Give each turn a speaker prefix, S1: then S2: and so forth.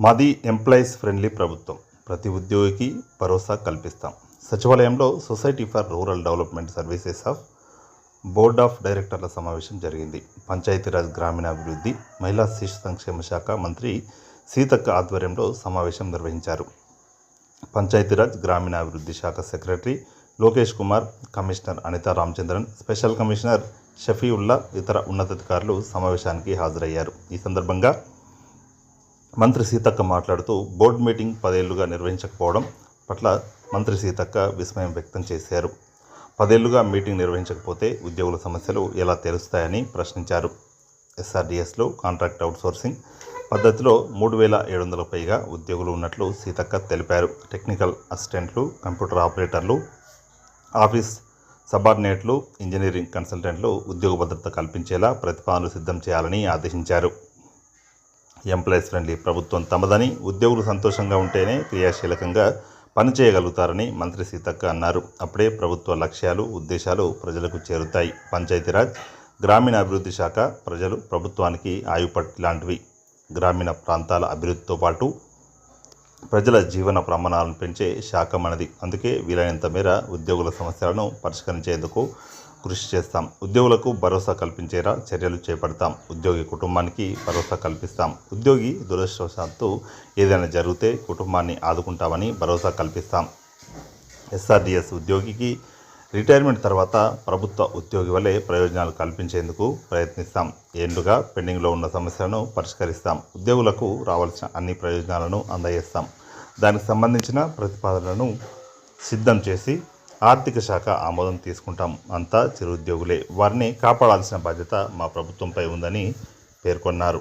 S1: మాది employees friendly ప్రభుత్వం. ప్రతి ఉద్యోగికి భరోసా కల్పిస్తాం. సచివాలయంలో society for rural development services of board of డైరెక్టర్ల సమావేశం జరిగింది. పంచాయతీరాజ్ గ్రామీణాభివృద్ధి మహిళా శిశు సంక్షేమ శాఖ మంత్రి సీతక్క ఆధ్వర్యంలో సమావేశం నిర్వహించారు. పంచాయతీరాజ్ గ్రామీణాభివృద్ధి శాఖ secretary Lokesh Kumar commissioner Anitha Ramachandran special commissioner Shafiulla ఇతర ఉన్నతాధికారులు సమావేశానికి హాజరయ్యారు. ఈ సందర్భంగా మంత్రి సీతక్క మాట్లాడుతూ బోర్డు మీటింగ్ పదేళ్ళుగా నిర్వహించకపోవడం పట్ల మంత్రి సీతక్క విస్మయం వ్యక్తం చేశారు. పదేళ్ళుగా మీటింగ్ నిర్వహించకపోతే ఉద్యోగుల సమస్యలు ఎలా తెలుస్తాయని ప్రశ్నించారు. ఎస్ఆర్డిఎస్లో కాంట్రాక్ట్ అవుట్సోర్సింగ్ పద్ధతిలో మూడు వేల ఏడు వందల పైగా ఉద్యోగులు ఉన్నట్లు సీతక్క తెలిపారు. టెక్నికల్ అసిస్టెంట్లు కంప్యూటర్ ఆపరేటర్లు ఆఫీస్ సబార్డినేట్లు ఇంజనీరింగ్ కన్సల్టెంట్లు ఉద్యోగ భద్రత కల్పించేలా ప్రతిపాదనలు సిద్ధం చేయాలని ఆదేశించారు. ఎంప్లాయీస్ ఫ్రెండ్లీ ప్రభుత్వం తమదని ఉద్యోగులు సంతోషంగా ఉంటేనే క్రియాశీలకంగా పనిచేయగలుగుతారని మంత్రి సీతక్క అన్నారు. అప్పుడే ప్రభుత్వ లక్ష్యాలు ఉద్దేశాలు ప్రజలకు చేరుతాయి. పంచాయతీరాజ్ గ్రామీణాభివృద్ధి శాఖ ప్రజలు ప్రభుత్వానికి ఆయుపట్టి లాంటివి గ్రామీణ ప్రాంతాల అభివృద్ధితో పాటు ప్రజల జీవన ప్రమాణాలను పెంచే శాఖ మనది. అందుకే వీలైనంత మేర ఉద్యోగుల సమస్యలను పరిష్కరించేందుకు కృషి చేస్తాం. ఉద్యోగులకు భరోసా కల్పించేలా చర్యలు చేపడతాం. ఉద్యోగి కుటుంబానికి భరోసా కల్పిస్తాం. ఉద్యోగి దురదృష్టవశాత్తు ఏదైనా జరిగితే కుటుంబాన్ని ఆదుకుంటామని భరోసా కల్పిస్తాం. ఎస్ఆర్డిఎస్ ఉద్యోగికి రిటైర్మెంట్ తర్వాత ప్రభుత్వ ఉద్యోగి వలె ప్రయోజనాలు కల్పించేందుకు ప్రయత్నిస్తాం. ఏండుగా పెండింగ్లో ఉన్న సమస్యలను పరిష్కరిస్తాం. ఉద్యోగులకు రావాల్సిన అన్ని ప్రయోజనాలను అందజేస్తాం. దానికి సంబంధించిన ప్రతిపాదనలను సిద్ధం చేసి ఆర్థిక శాఖ ఆమోదం తీసుకుంటాం అంతా చిరుద్యోగులే వారిని కాపాడాల్సిన బాధ్యత మా ప్రభుత్వంపై ఉందని పేర్కొన్నారు.